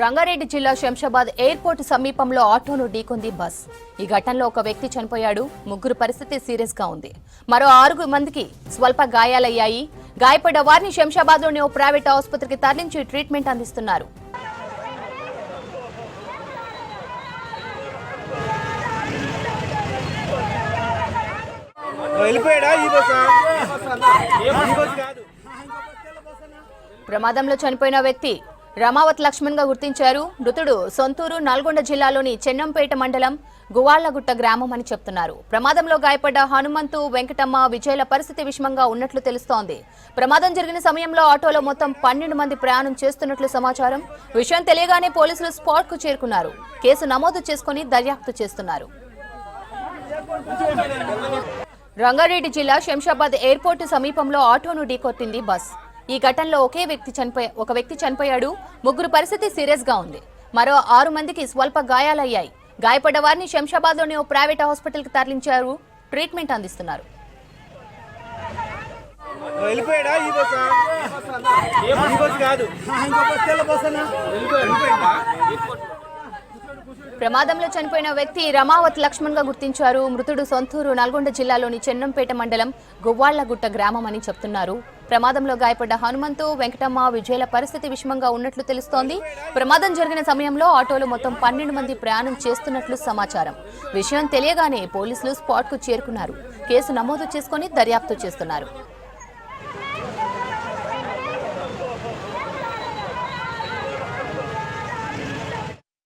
రంగారెడ్డి జిల్లా శంషాబాద్ ఎయిర్పోర్ట్ సమీపంలో ఆటోను ఢీకొంది బస్. ఈ ఘటనలో ఒక వ్యక్తి చనిపోయాడు. ముగ్గురు పరిస్థితి సీరియస్గా ఉంది. మరో ఆరుగురు మందికి స్వల్ప గాయాలయ్యాయి. గాయపడ్డ వారిని శంషాబాద్లోని ఓ ప్రైవేట్ ఆసుపత్రికి తరలించి ట్రీట్మెంట్ అందిస్తున్నారు. ప్రమాదంలో చనిపోయిన వ్యక్తి రమావత్ లక్ష్మణ్గా గుర్తించారు. మృతుడు సొంతూరు నల్గొండ జిల్లాలోని చెన్నంపేట మండలం గువాళ్ళగుట్ట గ్రామం అని చెప్తున్నారు. ప్రమాదంలో గాయపడ్డ హనుమంతు వెంకటమ్మ విజయల పరిస్థితి విషమంగా ఉన్నట్లు తెలుస్తోంది. ప్రమాదం జరిగిన సమయంలో ఆటోలో మొత్తం పన్నెండు మంది ప్రయాణం చేస్తున్నట్లు సమాచారం. విషయం తెలియగానే పోలీసులు స్పాట్కు చేరుకున్నారు. కేసు నమోదు చేసుకుని దర్యాప్తు చేస్తున్నారు. రంగారెడ్డి జిల్లా శంషాబాద్ ఎయిర్పోర్టు సమీపంలో ఆటోను ఢీకొట్టింది బస్. ఈ ఘటనలో ఒకే వ్యక్తి చనిపోయా ఒక వ్యక్తి చనిపోయాడు. ముగ్గురు పరిస్థితి సీరియస్గా ఉంది. మరో ఆరు మందికి స్వల్ప గాయాలయ్యాయి. గాయపడ్డ వారిని శంషాబాద్లోని ఓ ప్రైవేట్ హాస్పిటల్కి తరలించారు. ట్రీట్మెంట్ అందిస్తున్నారు. కాదు. వెళ్ళిపోయాడా? ప్రమాదంలో చనిపోయిన వ్యక్తి రమావత్ లక్ష్మణ్గా గుర్తించారు. మృతుడు సొంతూరు నల్గొండ జిల్లాలోని చెన్నంపేట మండలం గువ్వాళ్ళగుట్ట గ్రామం అని చెప్తున్నారు. ప్రమాదంలో గాయపడ్డ హనుమంతు వెంకటమ్మ విజయల పరిస్థితి విషమంగా ఉన్నట్లు తెలుస్తోంది. ప్రమాదం జరిగిన సమయంలో ఆటోలో మొత్తం పన్నెండు మంది ప్రయాణం చేస్తున్నట్లు సమాచారం. విషయం తెలియగానే పోలీసులు స్పాట్కు చేరుకున్నారు. కేసు నమోదు చేసుకుని దర్యాప్తు చేస్తున్నారు.